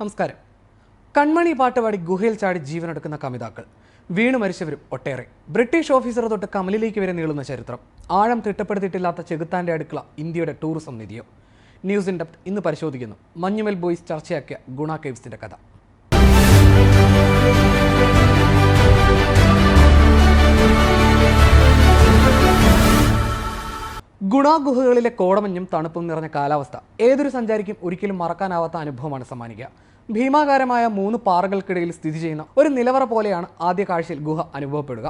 നമസ്കാരം. കൺമണി പാട്ടുപാടി ഗുഹയിൽ ചാടി ജീവനെടുക്കുന്ന കമിതാക്കൾ. വീണു മരിച്ചവരും ഒട്ടേറെ. ബ്രിട്ടീഷ് ഓഫീസർ തൊട്ട് കമലിലേക്ക് വരെ നീളുന്ന ചരിത്രം. ആഴം തിട്ടപ്പെടുത്തിയിട്ടില്ലാത്ത ചെകുത്താന്റെ അടുക്കള ഇന്ത്യയുടെ ടൂറിസം നിധിയോ? ന്യൂസ് ഇൻ ഡെപ്ത് ഇന്ന് പരിശോധിക്കുന്നു. മഞ്ഞുമൽ ബോയ്സ് ചർച്ചയാക്കിയ ഗുണ കേവ്സിന്റെ കഥ. ഗുണാഗുഹകളിലെ കോടമഞ്ഞും തണുപ്പും നിറഞ്ഞ കാലാവസ്ഥ. ഏതൊരു സഞ്ചാരിക്കും ഒരിക്കലും മറക്കാനാവാത്ത അനുഭവമാണ് സമ്മാനിക്കുക. ഭീമാകാരമായ മൂന്ന് പാറകൾക്കിടയിൽ സ്ഥിതി ചെയ്യുന്ന ഒരു നിലവറ പോലെയാണ് ആദ്യ കാഴ്ചയിൽ ഗുഹ അനുഭവപ്പെടുക.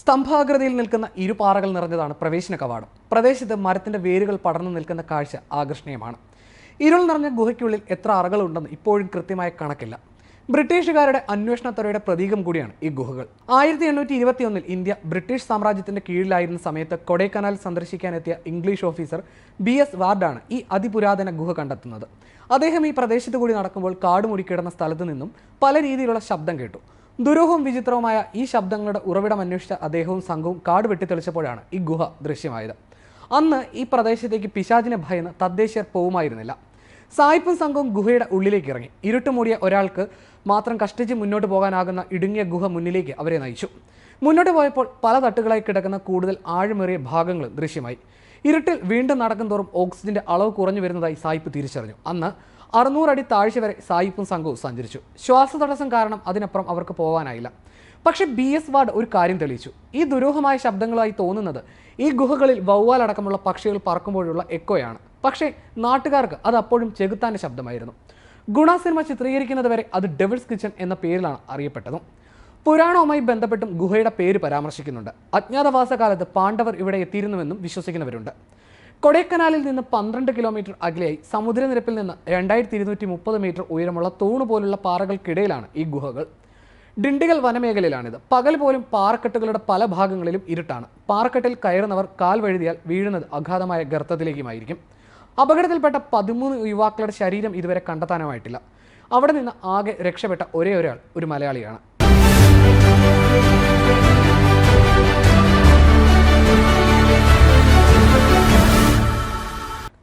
സ്തംഭാകൃതിയിൽ നിൽക്കുന്ന ഇരു പാറകൾ നിറഞ്ഞതാണ് പ്രവേശന കവാടം. പ്രദേശത്ത് മരത്തിന്റെ വേരുകൾ പടർന്നു നിൽക്കുന്ന കാഴ്ച ആകർഷണീയമാണ്. ഇരുൾ നിറഞ്ഞ ഗുഹയ്ക്കുള്ളിൽ എത്ര അറകളുണ്ടെന്ന് ഇപ്പോഴും കൃത്യമായ കണക്കില്ല. ബ്രിട്ടീഷുകാരുടെ അന്വേഷണത്വരയുടെ പ്രതീകം കൂടിയാണ് ഈ ഗുഹകൾ. ആയിരത്തി എണ്ണൂറ്റി ഇരുപത്തിയൊന്നിൽ ഇന്ത്യ ബ്രിട്ടീഷ് സാമ്രാജ്യത്തിന്റെ കീഴിലായിരുന്ന സമയത്ത് കൊടൈക്കനാൽ സന്ദർശിക്കാനെത്തിയ ഇംഗ്ലീഷ് ഓഫീസർ ബി എസ് വാർഡാണ് ഈ അതിപുരാതന ഗുഹ കണ്ടെത്തുന്നത്. അദ്ദേഹം ഈ പ്രദേശത്ത് കൂടി നടക്കുമ്പോൾ കാട് മൂടിക്കിടന്ന സ്ഥലത്ത് നിന്നും പല രീതിയിലുള്ള ശബ്ദം കേട്ടു. ദുരൂഹവും വിചിത്രവുമായ ഈ ശബ്ദങ്ങളുടെ ഉറവിടം അന്വേഷിച്ച അദ്ദേഹവും സംഘവും കാട് വെട്ടിത്തെളിച്ചപ്പോഴാണ് ഈ ഗുഹ ദൃശ്യമായത്. അന്ന് ഈ പ്രദേശത്തേക്ക് പിശാചിനെ ഭയന്ന് തദ്ദേശീയർ പോവുമായിരുന്നില്ല. സായിപ്പും സംഘവും ഗുഹയുടെ ഉള്ളിലേക്ക് ഇറങ്ങി. ഇരുട്ട് മൂടിയ ഒരാൾക്ക് മാത്രം കഷ്ടിച്ച് മുന്നോട്ട് പോകാനാകുന്ന ഇടുങ്ങിയ ഗുഹ മുന്നിലേക്ക് അവരെ നയിച്ചു. മുന്നോട്ട് പോയപ്പോൾ പല തട്ടുകളായി കിടക്കുന്ന കൂടുതൽ ആഴമേറിയ ഭാഗങ്ങൾ ദൃശ്യമായി. ഇരുട്ടിൽ വീണ്ടും നടക്കും തോറും ഓക്സിജന്റെ അളവ് കുറഞ്ഞു വരുന്നതായി സായിപ്പ് തിരിച്ചറിഞ്ഞു. അന്ന് അറുന്നൂറടി താഴ്ച വരെ സായിപ്പും സംഘവും സഞ്ചരിച്ചു. ശ്വാസതടസ്സം കാരണം അതിനപ്പുറം അവർക്ക് പോകാനായില്ല. പക്ഷേ ബി എസ് വാർഡ് ഒരു കാര്യം തെളിയിച്ചു. ഈ ദുരൂഹമായ ശബ്ദങ്ങളായി തോന്നുന്നത് ഈ ഗുഹകളിൽ വവ്വാലടക്കമുള്ള പക്ഷികൾ പറക്കുമ്പോഴുള്ള എക്കോയാണ്. പക്ഷേ നാട്ടുകാർക്ക് അത് അപ്പോഴും ചെകുത്താന്റെ ശബ്ദമായിരുന്നു. ഗുണ സിനിമ ചിത്രീകരിക്കുന്നത് വരെ അത് ഡെവിൾസ് കിച്ചൺ എന്ന പേരിലാണ് അറിയപ്പെട്ടതും. പുരാണവുമായി ബന്ധപ്പെട്ടും ഗുഹയുടെ പേര് പരാമർശിക്കുന്നുണ്ട്. അജ്ഞാതവാസ കാലത്ത് പാണ്ഡവർ ഇവിടെ എത്തിയിരുന്നുവെന്നും വിശ്വസിക്കുന്നവരുണ്ട്. കൊടൈക്കനാലിൽ നിന്ന് പന്ത്രണ്ട് കിലോമീറ്റർ അകലെയായി സമുദ്രനിരപ്പിൽ നിന്ന് രണ്ടായിരത്തി ഇരുന്നൂറ്റി മുപ്പത് മീറ്റർ ഉയരമുള്ള തൂണ് പോലുള്ള പാറകൾക്കിടയിലാണ് ഈ ഗുഹകൾ. ഡിണ്ടിഗൽ വനമേഖലയിലാണിത്. പകൽ പോലും പാറക്കെട്ടുകളുടെ പല ഭാഗങ്ങളിലും ഇരുട്ടാണ്. പാറക്കെട്ടിൽ കയറുന്നവർ കാൽ വഴുതിയാൽ വീഴുന്നത് അഗാധമായ ഗർത്തത്തിലേക്കുമായിരിക്കും. അപകടത്തിൽപ്പെട്ട പതിമൂന്ന് യുവാക്കളുടെ ശരീരം ഇതുവരെ കണ്ടെത്താനുമായിട്ടില്ല. അവിടെ നിന്ന് ആകെ രക്ഷപ്പെട്ട ഒരേ ഒരാൾ ഒരു മലയാളിയാണ്.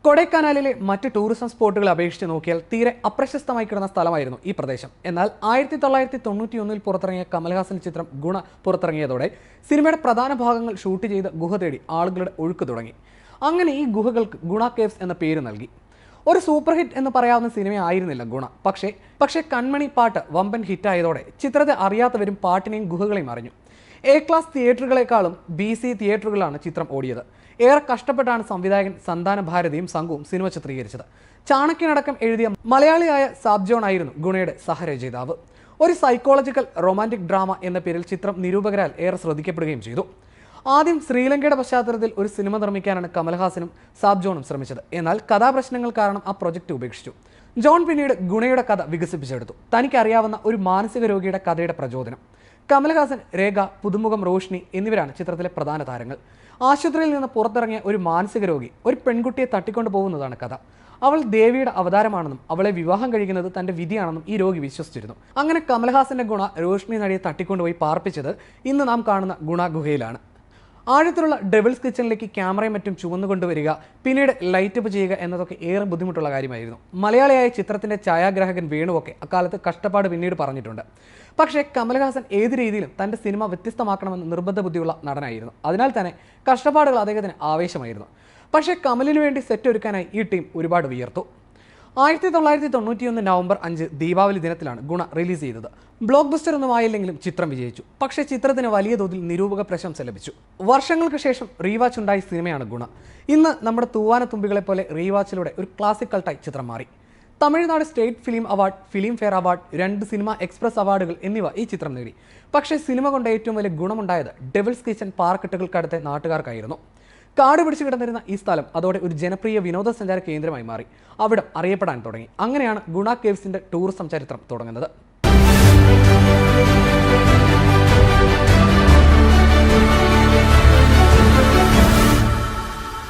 കൊടൈക്കനാലിലെ മറ്റ് ടൂറിസം സ്പോട്ടുകളെ അപേക്ഷിച്ച് നോക്കിയാൽ തീരെ അപ്രശസ്തമായി കിടന്ന സ്ഥലമായിരുന്നു ഈ പ്രദേശം. എന്നാൽ ആയിരത്തി തൊള്ളായിരത്തി തൊണ്ണൂറ്റി ഒന്നിൽ പുറത്തിറങ്ങിയ കമൽഹാസൻ ചിത്രം ഗുണ പുറത്തിറങ്ങിയതോടെ സിനിമയുടെ പ്രധാന ഭാഗങ്ങൾ ഷൂട്ട് ചെയ്ത് ഗുഹ തേടി ആളുകളുടെ ഒഴുക്ക് തുടങ്ങി. അങ്ങനെ ഈ ഗുഹകൾക്ക് ഗുണ കേവ്സ് എന്ന പേര് നൽകി. ഒരു സൂപ്പർ ഹിറ്റ് എന്ന് പറയാവുന്ന സിനിമ ആയിരുന്നില്ല ഗുണ. പക്ഷേ പക്ഷേ കൺമണി പാട്ട് വമ്പൻ ഹിറ്റായതോടെ ചിത്രത്തെ അറിയാത്തവരും പാട്ടിനെയും ഗുഹകളെയും അറിഞ്ഞു. എ ക്ലാസ് തിയേറ്ററുകളെക്കാളും ബി സി തിയേറ്ററുകളാണ് ചിത്രം ഓടിയത്. ഏറെ കഷ്ടപ്പെട്ടാണ് സംവിധായകൻ സന്താന ഭാരതിയും സംഘവും സിനിമ ചിത്രീകരിച്ചത്. ചാണക്യനടക്കം എഴുതിയ മലയാളിയായ സാബ്ജോൺ ആയിരുന്നു ഗുണയുടെ സഹരചയിതാവ്. ഒരു സൈക്കോളജിക്കൽ റൊമാന്റിക് ഡ്രാമ എന്ന പേരിൽ ചിത്രം നിരൂപകരാൽ ഏറെ ശ്രദ്ധിക്കപ്പെടുകയും ചെയ്തു. ആദ്യം ശ്രീലങ്കയുടെ പശ്ചാത്തലത്തിൽ ഒരു സിനിമ നിർമ്മിക്കാനാണ് കമൽഹാസനും സാബ് ജോണും ശ്രമിച്ചത്. എന്നാൽ കഥാപ്രശ്നങ്ങൾ കാരണം ആ പ്രൊജക്ട് ഉപേക്ഷിച്ചു. ജോൺ പിന്നീട് ഗുണയുടെ കഥ വികസിപ്പിച്ചെടുത്തു. തനിക്കറിയാവുന്ന ഒരു മാനസിക രോഗിയുടെ കഥയുടെ പ്രചോദനം. കമൽഹാസൻ രേഖ പുതുമുഖം റോഷ്നി എന്നിവരാണ് ചിത്രത്തിലെ പ്രധാന താരങ്ങൾ. ആശുപത്രിയിൽ നിന്ന് പുറത്തിറങ്ങിയ ഒരു മാനസിക രോഗി ഒരു പെൺകുട്ടിയെ തട്ടിക്കൊണ്ടു പോകുന്നതാണ് കഥ. അവൾ ദേവിയുടെ അവതാരമാണെന്നും അവളെ വിവാഹം കഴിക്കുന്നത് തന്റെ വിധിയാണെന്നും ഈ രോഗി വിശ്വസിച്ചിരുന്നു. അങ്ങനെ കമൽഹാസന്റെ ഗുണ രോഷ്ണി നടിയെ തട്ടിക്കൊണ്ടുപോയി പാർപ്പിച്ചത് ഇന്ന് നാം കാണുന്ന ഗുണ ഗുഹയിലാണ് ആഴത്തിലുള്ള ഡെവിൾസ് കിച്ചണിലേക്ക് ക്യാമറയും മറ്റും ചുവന്നുകൊണ്ടുവരിക പിന്നീട് ലൈറ്റ് അപ്പ് ചെയ്യുക എന്നതൊക്കെ ഏറെ ബുദ്ധിമുട്ടുള്ള കാര്യമായിരുന്നു. മലയാളിയായ ചിത്രത്തിന്റെ ഛായാഗ്രാഹകൻ വേണുവൊക്കെ അക്കാലത്ത് കഷ്ടപ്പാട് പിന്നീട് പറഞ്ഞിട്ടുണ്ട്. പക്ഷേ കമൽഹാസൻ ഏത് രീതിയിലും തന്റെ സിനിമ വ്യത്യസ്തമാക്കണമെന്ന് നിർബന്ധ ബുദ്ധിയുള്ള നടനായിരുന്നു. അതിനാൽ തന്നെ കഷ്ടപ്പാടുകൾ അദ്ദേഹത്തിന് ആവേശമായിരുന്നു. പക്ഷേ കമലിന് വേണ്ടി സെറ്റ് ഒരുക്കാനായി ഈ ടീം ഒരുപാട് വിയർത്തു. ആയിരത്തി തൊള്ളായിരത്തി തൊണ്ണൂറ്റിയൊന്ന് നവംബർ അഞ്ച് ദീപാവലി ദിനത്തിലാണ് ഗുണ റിലീസ് ചെയ്തത്. ബ്ലോക്ക് ബസ്റ്റർ ഒന്നും ആയില്ലെങ്കിലും ചിത്രം വിജയിച്ചു. പക്ഷേ ചിത്രത്തിന് വലിയ തോതിൽ നിരൂപക പ്രശംസ ലഭിച്ചു. വർഷങ്ങൾക്ക് ശേഷം റീവാച്ച് ഉണ്ടായ സിനിമയാണ് ഗുണ. ഇന്ന് നമ്മുടെ തൂവാന തുമ്പികളെ പോലെ റീവാച്ചിലൂടെ ഒരു ക്ലാസിക്കൽ ടൈപ്പ് ചിത്രം മാറി. Tamil Nadu state film award Filmfare award രണ്ട് സിനിമ എക്സ്പ്രസ് അവാർഡുകൾ എന്നിവ ഈ ചിത്രം നേടി. പക്ഷേ സിനിമ കൊണ്ട് ഏറ്റവും വലിയ ഗുണമുണ്ടായത് ഡെവിൾസ് കിച്ചൺ പാർക്കെട്ടുകൾക്കടുത്ത നാട്ടുകാർക്കായിരുന്നു. കാട് പിടിച്ചു കിടന്നിരുന്ന ഈ സ്ഥലം അതോടെ ഒരു ജനപ്രിയ വിനോദസഞ്ചാര കേന്ദ്രമായി മാറി. അവിടം അറിയപ്പെടാൻ തുടങ്ങി. അങ്ങനെയാണ് ഗുണ കേവ്സിന്റെ ടൂറിസം ചരിത്രം തുടങ്ങുന്നത്.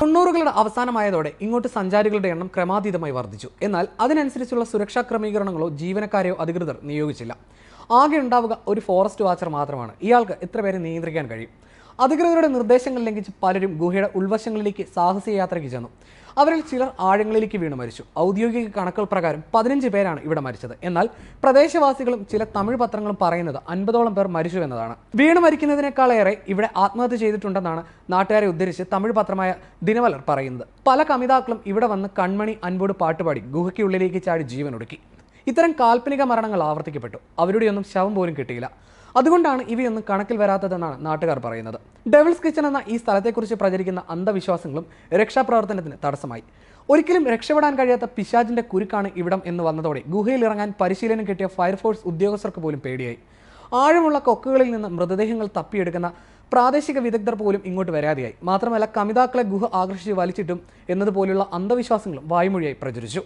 തൊണ്ണൂറുകളുടെ അവസാനമായതോടെ ഇങ്ങോട്ട് സഞ്ചാരികളുടെ എണ്ണം ക്രമാതീതമായി വർദ്ധിച്ചു. എന്നാൽ അതിനനുസരിച്ചുള്ള സുരക്ഷാ ക്രമീകരണങ്ങളോ ജീവനക്കാരെയോ അധികൃതർ നിയോഗിച്ചില്ല. ആകെ ഉണ്ടാവുക ഒരു ഫോറസ്റ്റ് വാച്ചർ മാത്രമാണ്. ഇയാൾക്ക് എത്ര പേരെ നിയന്ത്രിക്കാൻ കഴിയും? അധികൃതരുടെ നിർദ്ദേശങ്ങൾ ലംഘിച്ച് പലരും ഗുഹയുടെ ഉൾവശങ്ങളിലേക്ക് സാഹസിക യാത്രയ്ക്ക് ചെന്നു. അവരിൽ ചിലർ ആഴങ്ങളിലേക്ക് വീണ് മരിച്ചു. ഔദ്യോഗിക കണക്കുകൾ പ്രകാരം പതിനഞ്ച് പേരാണ് ഇവിടെ മരിച്ചത്. എന്നാൽ പ്രദേശവാസികളും ചില തമിഴ് പത്രങ്ങളും പറയുന്നത് അൻപതോളം പേർ മരിച്ചു എന്നതാണ്. വീണ് മരിക്കുന്നതിനേക്കാളേറെ ഇവിടെ ആത്മഹത്യ ചെയ്തിട്ടുണ്ടെന്നാണ് നാട്ടുകാരെ ഉദ്ധരിച്ച് തമിഴ് പത്രമായ ദിനവലർ പറയുന്നത്. പല കമിതാക്കളും ഇവിടെ വന്ന് കൺമണി അൻപോട് പാട്ടുപാടി ഗുഹയ്ക്കുള്ളിലേക്ക് ചാടി ജീവൻ ഒടുക്കി ഇത്തരം കാൽപ്പനിക മരണങ്ങൾ ആവർത്തിക്കപ്പെട്ടു. അവരുടെയൊന്നും ശവം പോലും കിട്ടിയില്ല. അതുകൊണ്ടാണ് ഇവയൊന്നും കണക്കിൽ വരാത്തതെന്നാണ് നാട്ടുകാർ പറയുന്നത്. ഡെവിൾസ് കിച്ചൺ എന്ന ഈ സ്ഥലത്തെക്കുറിച്ച് പ്രചരിക്കുന്ന അന്ധവിശ്വാസങ്ങളും രക്ഷാപ്രവർത്തനത്തിന് തടസ്സമായി. ഒരിക്കലും രക്ഷപ്പെടാൻ കഴിയാത്ത പിശാജിന്റെ കുരുക്കാണ് ഇവിടം എന്ന് വന്നതോടെ ഗുഹയിൽ ഇറങ്ങാൻ പരിശീലനം കിട്ടിയ ഫയർഫോഴ്സ് ഉദ്യോഗസ്ഥർക്ക് പോലും പേടിയായി. ആഴമുള്ള കൊക്കുകളിൽ നിന്ന് മൃതദേഹങ്ങൾ തപ്പിയെടുക്കുന്ന പ്രാദേശിക വിദഗ്ധർ പോലും ഇങ്ങോട്ട് വരാതെയായി. മാത്രമല്ല കമിതാക്കളെ ഗുഹ ആകർഷിച്ച് വലിച്ചിട്ടും എന്നതുപോലുള്ള അന്ധവിശ്വാസങ്ങളും വായ്മൊഴിയായി പ്രചരിച്ചു.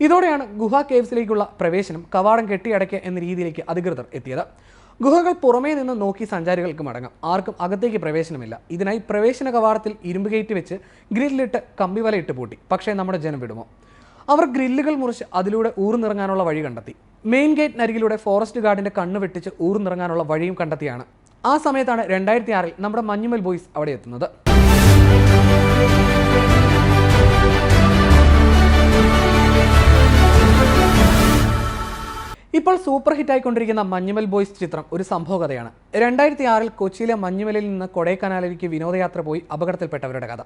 ഇതോടെയാണ് ഗുഹ കേവ്സിലേക്കുള്ള പ്രവേശനം കവാടം കെട്ടിയടയ്ക്കുക എന്ന രീതിയിലേക്ക് അധികൃതർ എത്തിയത്. ഗുഹകൾ പുറമേ നിന്ന് നോക്കി സഞ്ചാരികൾക്ക് മടങ്ങാം. ആർക്കും അകത്തേക്ക് പ്രവേശനമില്ല. ഇതിനായി പ്രവേശന കവാടത്തിൽ ഇരുമ്പ് ഗേറ്റ് വെച്ച് ഗ്രില്ലിട്ട് കമ്പിവല ഇട്ട് പൂട്ടി. പക്ഷേ നമ്മുടെ ജനം വിടുമോ? അവർ ഗ്രില്ലുകൾ മുറിച്ച് അതിലൂടെ ഊർന്നിറങ്ങാനുള്ള വഴി കണ്ടെത്തി. മെയിൻ ഗേറ്റിനരികിലൂടെ ഫോറസ്റ്റ് ഗാർഡിന്റെ കണ്ണ് വെട്ടിച്ച് ഊർന്നിറങ്ങാനുള്ള വഴിയും കണ്ടെത്തിയാണ്. ആ സമയത്താണ് രണ്ടായിരത്തി ആറിൽ നമ്മുടെ മഞ്ഞുമൽ ബോയ്സ് അവിടെ എത്തുന്നത്. ഇപ്പോൾ സൂപ്പർ ഹിറ്റ് ആയിക്കൊണ്ടിരിക്കുന്ന മഞ്ഞുമൽ ബോയ്സ് ചിത്രം ഒരു സംഭവ കഥയാണ് രണ്ടായിരത്തി ആറിൽ കൊച്ചിയിലെ മഞ്ഞുമലിൽ നിന്ന് കൊടൈക്കനാലിലേക്ക് വിനോദയാത്ര പോയി അപകടത്തിൽപ്പെട്ടവരുടെ കഥ.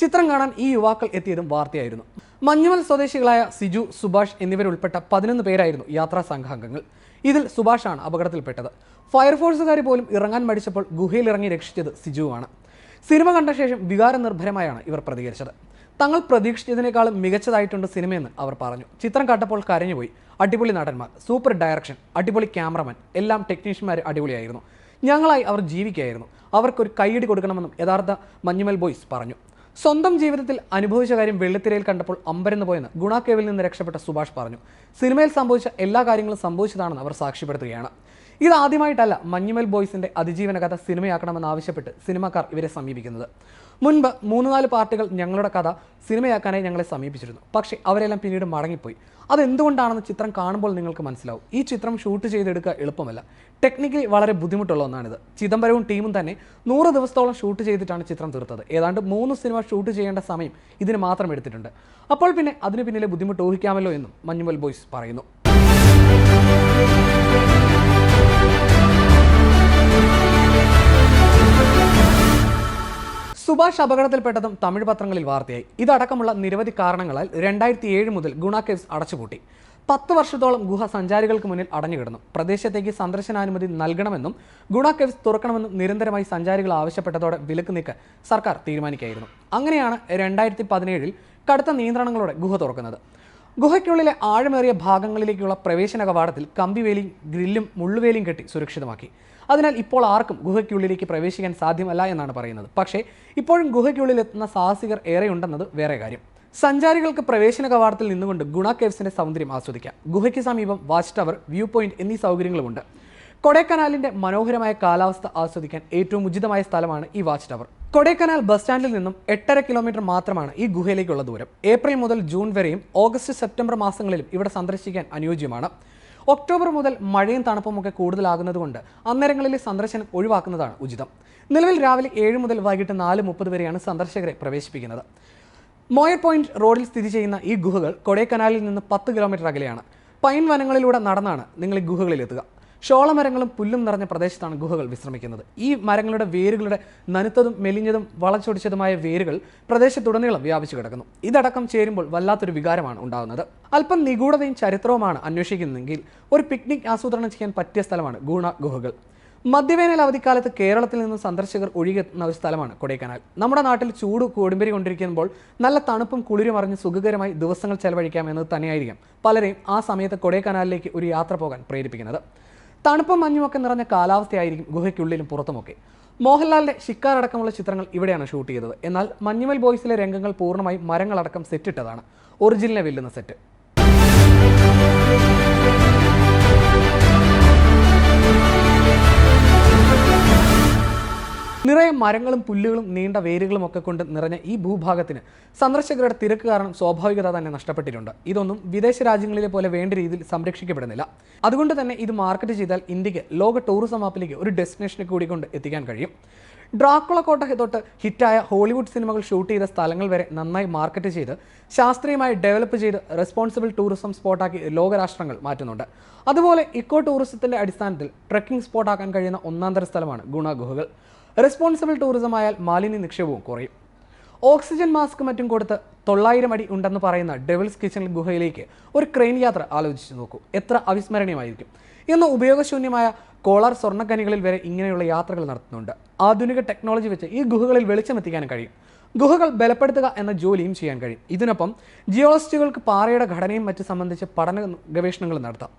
ചിത്രം കാണാൻ ഈ യുവാക്കൾ എത്തിയതും വാർത്തയായിരുന്നു. മഞ്ഞുമൽ സ്വദേശികളായ സിജു സുഭാഷ് എന്നിവരുൾപ്പെട്ട പതിനൊന്ന് പേരായിരുന്നു യാത്രാ സംഘാംഗങ്ങൾ. ഇതിൽ സുഭാഷാണ് അപകടത്തിൽപ്പെട്ടത്. ഫയർഫോഴ്സുകാർ പോലും ഇറങ്ങാൻ മടിച്ചപ്പോൾ ഗുഹയിൽ ഇറങ്ങി രക്ഷിച്ചത് സിജുവാണ്. സിനിമ കണ്ട ശേഷം വികാരനിർഭരമായാണ് ഇവർ പ്രതികരിച്ചത്. തങ്ങൾ പ്രതീക്ഷിച്ചതിനേക്കാളും മികച്ചതായിട്ടുണ്ട് സിനിമയെന്ന് അവർ പറഞ്ഞു. ചിത്രം കണ്ടപ്പോൾ കരഞ്ഞുപോയി. അടിപൊളി നടന്മാർ സൂപ്പർ ഡയറക്ഷൻ അടിപൊളി ക്യാമറമാൻ എല്ലാം ടെക്നീഷ്യന്മാർ അടിപൊളിയായിരുന്നു. ഞങ്ങളായി അവർ ജീവിക്കുകയായിരുന്നു. അവർക്കൊരു കൈയടി കൊടുക്കണമെന്നും യഥാർത്ഥ മഞ്ഞുമൽ ബോയ്സ് പറഞ്ഞു. സ്വന്തം ജീവിതത്തിൽ അനുഭവിച്ച കാര്യം വെള്ളിത്തിരയിൽ കണ്ടപ്പോൾ അമ്പരന്ന് പോയെന്ന് ഗുണാക്കേവിൽ നിന്ന് രക്ഷപ്പെട്ട സുഭാഷ് പറഞ്ഞു. സിനിമയിൽ സംഭവിച്ച എല്ലാ കാര്യങ്ങളും സംഭവിച്ചതാണെന്ന് അവർ സാക്ഷ്യപ്പെടുത്തുകയാണ്. ഇതാദ്യമായിട്ടല്ല മഞ്ഞുമൽ ബോയ്സിന്റെ അതിജീവന കഥ സിനിമയാക്കണമെന്ന് ആവശ്യപ്പെട്ട് സിനിമാക്കാർ ഇവരെ സമീപിക്കുന്നത്. മുൻപ് മൂന്ന് നാല് പാർട്ടികൾ ഞങ്ങളുടെ കഥ സിനിമയാക്കാനായി ഞങ്ങളെ സമീപിച്ചിരുന്നു. പക്ഷേ അവരെല്ലാം പിന്നീട് മടങ്ങിപ്പോയി. അതെന്തുകൊണ്ടാണെന്ന് ചിത്രം കാണുമ്പോൾ നിങ്ങൾക്ക് മനസ്സിലാവും. ഈ ചിത്രം ഷൂട്ട് ചെയ്തെടുക്കുക എളുപ്പമല്ല. ടെക്നിക്കലി വളരെ ബുദ്ധിമുട്ടുള്ള ഒന്നാണിത്. ചിദംബരവും ടീമും തന്നെ നൂറ് ദിവസത്തോളം ഷൂട്ട് ചെയ്തിട്ടാണ് ചിത്രം തീർത്തത്. ഏതാണ്ട് മൂന്ന് സിനിമ ഷൂട്ട് ചെയ്യേണ്ട സമയം ഇതിന് മാത്രം എടുത്തിട്ടുണ്ട്. അപ്പോൾ പിന്നെ അതിന് പിന്നിലെ ബുദ്ധിമുട്ട് ഊഹിക്കാമല്ലോ എന്നും മഞ്ഞുമൽ ബോയ്സ് പറയുന്നു. സുഭാഷ് അപകടത്തിൽപ്പെട്ടതും തമിഴ് പത്രങ്ങളിൽ വാർത്തയായി. ഇതടക്കമുള്ള നിരവധി കാരണങ്ങളാൽ രണ്ടായിരത്തി ഏഴ് മുതൽ ഗുണ കേവ്സ് അടച്ചുപൂട്ടി. പത്ത് വർഷത്തോളം ഗുഹ സഞ്ചാരികൾക്ക് മുന്നിൽ അടഞ്ഞുകിടന്നു. പ്രദേശത്തേക്ക് സന്ദർശനാനുമതി നൽകണമെന്നും ഗുണ കേവ്സ് തുറക്കണമെന്നും നിരന്തരമായി സഞ്ചാരികൾ ആവശ്യപ്പെട്ടതോടെ വിലക്ക് നീക്കാൻ സർക്കാർ തീരുമാനിക്കുകയായിരുന്നു. അങ്ങനെയാണ് രണ്ടായിരത്തി പതിനേഴിൽ കടുത്ത നിയന്ത്രണങ്ങളോടെ ഗുഹ തുറക്കുന്നത്. ഗുഹയ്ക്കുള്ളിലെ ആഴമേറിയ ഭാഗങ്ങളിലേക്കുള്ള പ്രവേശന കവാടത്തിൽ കമ്പിവേലിയും ഗ്രില്ലും മുള്ളുവേലിയും കെട്ടി സുരക്ഷിതമാക്കി. അതിനാൽ ഇപ്പോൾ ആർക്കും ഗുഹയ്ക്കുള്ളിലേക്ക് പ്രവേശിക്കാൻ സാധ്യമല്ല എന്നാണ് പറയുന്നത്. പക്ഷേ ഇപ്പോഴും ഗുഹയ്ക്കുള്ളിൽ എത്തുന്ന സാഹസികർ ഏറെയുണ്ടെന്നത് വേറെ കാര്യം. സഞ്ചാരികൾക്ക് പ്രവേശന കവാടത്തിൽ നിന്നുകൊണ്ട് ഗുണ കേവ്സിന്റെ സൗന്ദര്യം ആസ്വദിക്കാം. ഗുഹയ്ക്ക് സമീപം വാച്ച് ടവർ വ്യൂ പോയിന്റ് എന്നീ സൗകര്യങ്ങളുമുണ്ട്. കൊടൈക്കനാലിന്റെ മനോഹരമായ കാലാവസ്ഥ ആസ്വദിക്കാൻ ഏറ്റവും ഉചിതമായ സ്ഥലമാണ് ഈ വാച്ച് ടവർ. കൊടൈക്കനാൽ ബസ് സ്റ്റാൻഡിൽ നിന്നും എട്ടര കിലോമീറ്റർ മാത്രമാണ് ഈ ഗുഹയിലേക്കുള്ള ദൂരം. ഏപ്രിൽ മുതൽ ജൂൺ വരെയും ഓഗസ്റ്റ് സെപ്റ്റംബർ മാസങ്ങളിലും ഇവിടെ സന്ദർശിക്കാൻ അനുയോജ്യമാണ്. ഒക്ടോബർ മുതൽ മഴയും തണുപ്പുമൊക്കെ കൂടുതലാകുന്നതുകൊണ്ട് അന്നേരങ്ങളിലെ സന്ദർശനം ഒഴിവാക്കുന്നതാണ് ഉചിതം. നിലവിൽ രാവിലെ ഏഴ് മുതൽ വൈകിട്ട് നാല് മുപ്പത് വരെയാണ് സന്ദർശകരെ പ്രവേശിപ്പിക്കുന്നത്. മോയർ പോയിന്റ് റോഡിൽ സ്ഥിതി ചെയ്യുന്ന ഈ ഗുഹകൾ കൊടൈക്കനാലിൽ നിന്ന് പത്ത് കിലോമീറ്റർ അകലെയാണ്. പൈൻ വനങ്ങളിലൂടെ നടന്നാണ് നിങ്ങൾ ഈ ഗുഹകളിൽ എത്തുക ഷോളമരങ്ങളും പുല്ലും നിറഞ്ഞ പ്രദേശത്താണ് ഗുഹകൾ വിശ്രമിക്കുന്നത്. ഈ മരങ്ങളുടെ വേരുകളുടെ നനുത്തതും മെലിഞ്ഞതും വളച്ചൊടിച്ചതുമായ വേരുകൾ പ്രദേശത്തുടനീളം വ്യാപിച്ചു കിടക്കുന്നു. ഇതടക്കം ചേരുമ്പോൾ വല്ലാത്തൊരു വികാരമാണ് ഉണ്ടാകുന്നത്. അല്പം നിഗൂഢതയും ചരിത്രവുമാണ് അന്വേഷിക്കുന്നതെങ്കിൽ ഒരു പിക്നിക് ആസൂത്രണം ചെയ്യാൻ പറ്റിയ സ്ഥലമാണ് ഗുണ ഗുഹകൾ. മധ്യവേനൽ അവധിക്കാലത്ത് കേരളത്തിൽ നിന്ന് സന്ദർശകർ ഒഴുകിയെത്തുന്ന ഒരു സ്ഥലമാണ് കൊടൈക്കനാൽ. നമ്മുടെ നാട്ടിൽ ചൂട് കൊടുമ്പിരി കൊണ്ടിരിക്കുമ്പോൾ നല്ല തണുപ്പും കുളിരും അറിഞ്ഞ് സുഖകരമായി ദിവസങ്ങൾ ചെലവഴിക്കാം എന്നത് തന്നെയായിരിക്കാം പലരെയും ആ സമയത്ത് കൊടൈക്കനാലിലേക്ക് ഒരു യാത്ര പോകാൻ പ്രേരിപ്പിക്കുന്നത്. തണുപ്പും മഞ്ഞുമൊക്കെ നിറഞ്ഞ കാലാവസ്ഥയായിരിക്കും ഗുഹയ്ക്കുള്ളിലും പുറത്തുമൊക്കെ. മോഹൻലാലിന്റെ ഷിക്കാർ അടക്കമുള്ള ചിത്രങ്ങൾ ഇവിടെയാണ് ഷൂട്ട് ചെയ്തത്. എന്നാൽ മഞ്ഞുമൽ ബോയ്സിലെ രംഗങ്ങൾ പൂർണമായും മരങ്ങളടക്കം സെറ്റിട്ടതാണ്. ഒറിജിനലെ വെല്ലുന്ന സെറ്റ്. നിറയെ മരങ്ങളും പുല്ലുകളും നീണ്ട വേരുകളും ഒക്കെ കൊണ്ട് നിറഞ്ഞ ഈ ഭൂഭാഗത്തിന് സന്ദർശകരുടെ തിരക്ക് കാരണം സ്വാഭാവികത തന്നെ നഷ്ടപ്പെട്ടിട്ടുണ്ട്. ഇതൊന്നും വിദേശ രാജ്യങ്ങളിലെ പോലെ വേണ്ട രീതിയിൽ സംരക്ഷിക്കപ്പെടുന്നില്ല. അതുകൊണ്ട് തന്നെ ഇത് മാർക്കറ്റ് ചെയ്താൽ ഇന്ത്യയ്ക്ക് ലോക ടൂറിസം മാപ്പിലേക്ക് ഒരു ഡെസ്റ്റിനേഷനെ കൂടി കൊണ്ട് എത്തിക്കാൻ കഴിയും. ഡ്രാക്കുള കോട്ട തൊട്ട് ഹിറ്റായ ഹോളിവുഡ് സിനിമകൾ ഷൂട്ട് ചെയ്ത സ്ഥലങ്ങൾ വരെ നന്നായി മാർക്കറ്റ് ചെയ്ത് ശാസ്ത്രീയമായി ഡെവലപ്പ് ചെയ്ത് റെസ്പോൺസിബിൾ ടൂറിസം സ്പോട്ടാക്കി ലോകരാഷ്ട്രങ്ങൾ മാറ്റുന്നുണ്ട്. അതുപോലെ ഇക്കോ ടൂറിസത്തിന്റെ അടിസ്ഥാനത്തിൽ ട്രക്കിംഗ് സ്പോട്ടാക്കാൻ കഴിയുന്ന ഒന്നാന്തര സ്ഥലമാണ് ഗുണ ഗുഹകൾ റെസ്പോൺസിബിൾ ടൂറിസം ആയാൽ മാലിന്യ നിക്ഷേപവും കുറയും. ഓക്സിജൻ മാസ്ക് മറ്റും കൊടുത്ത് തൊള്ളായിരം അടി ഉണ്ടെന്ന് പറയുന്ന ഡെവിൾസ് കിച്ചൺ ഗുഹയിലേക്ക് ഒരു ക്രെയിൻ യാത്ര ആലോചിച്ച് നോക്കൂ. എത്ര അവിസ്മരണീയമായിരിക്കും. ഇന്ന് ഉപയോഗശൂന്യമായ കോളാർ സ്വർണക്കനികളിൽ വരെ ഇങ്ങനെയുള്ള യാത്രകൾ നടത്തുന്നുണ്ട്. ആധുനിക ടെക്നോളജി വെച്ച് ഈ ഗുഹകളിൽ വെളിച്ചമെത്തിക്കാനും കഴിയും. ഗുഹകൾ ബലപ്പെടുത്തുക എന്ന ജോലിയും ചെയ്യാൻ കഴിയും. ഇതിനൊപ്പം ജിയോളജിസ്റ്റുകൾക്ക് പാറയുടെ ഘടനയും മറ്റ് സംബന്ധിച്ച് പഠന ഗവേഷണങ്ങൾ നടത്താം.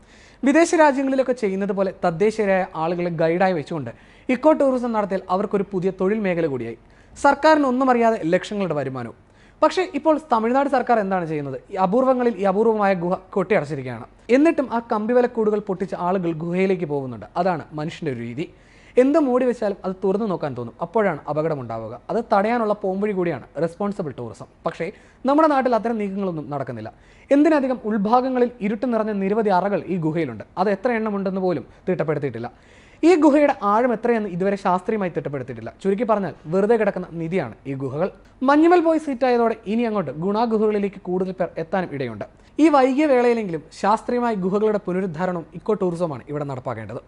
വിദേശ രാജ്യങ്ങളിലൊക്കെ ചെയ്യുന്നത് പോലെ തദ്ദേശീയരായ ആളുകളെ ഗൈഡായി വെച്ചുകൊണ്ട് ഇക്കോ ടൂറിസം നടത്തിയാൽ അവർക്കൊരു പുതിയ തൊഴിൽ മേഖല കൂടിയായി. സർക്കാരിന് ഒന്നും അറിയാതെ ലക്ഷങ്ങളുടെ വരുമാനവും. പക്ഷേ ഇപ്പോൾ തമിഴ്നാട് സർക്കാർ എന്താണ് ചെയ്യുന്നത്? ഈ അപൂർവങ്ങളിൽ ഈ അപൂർവമായ ഗുഹ കൊട്ടിയടച്ചിരിക്കുകയാണ്. എന്നിട്ടും ആ കമ്പിവലക്കൂടുകൾ പൊട്ടിച്ച ആളുകൾ ഗുഹയിലേക്ക് പോകുന്നുണ്ട്. അതാണ് മനുഷ്യന്റെ ഒരു രീതി. എന്ത് മൂടി വെച്ചാലും അത് തുറന്നു നോക്കാൻ തോന്നും. അപ്പോഴാണ് അപകടമുണ്ടാവുക അത് തടയാനുള്ള പോംവഴി കൂടിയാണ് റെസ്പോൺസിബിൾ ടൂറിസം പക്ഷേ നമ്മുടെ നാട്ടിൽ അത്തരം നീക്കങ്ങളൊന്നും നടക്കുന്നില്ല. എന്തിനധികം ഉൾഭാഗങ്ങളിൽ ഇരുട്ട് നിറഞ്ഞ നിരവധി അറകൾ ഈ ഗുഹയിലുണ്ട്. അത് എത്ര എണ്ണം ഉണ്ടെന്ന് പോലും തിട്ടപ്പെടുത്തിയിട്ടില്ല. ഈ ഗുഹയുടെ ആഴം എത്രയെന്ന് ഇതുവരെ ശാസ്ത്രീയമായി തിട്ടപ്പെടുത്തിയിട്ടില്ല. ചുരുക്കി പറഞ്ഞാൽ വെറുതെ കിടക്കുന്ന നിധിയാണ് ഈ ഗുഹകൾ. മഞ്ഞുമൽ പോയി സീറ്റായതോടെ ഇനി അങ്ങോട്ട് ഗുണാഗുഹകളിലേക്ക് കൂടുതൽ പേർ എത്താനും ഇടയുണ്ട്. ഈ വൈകിയ വേളയിലെങ്കിലും ശാസ്ത്രീയമായി ഗുഹകളുടെ പുനരുദ്ധാരണവും ഇക്കോ ടൂറിസവുമാണ് ഇവിടെ നടപ്പാക്കേണ്ടത്.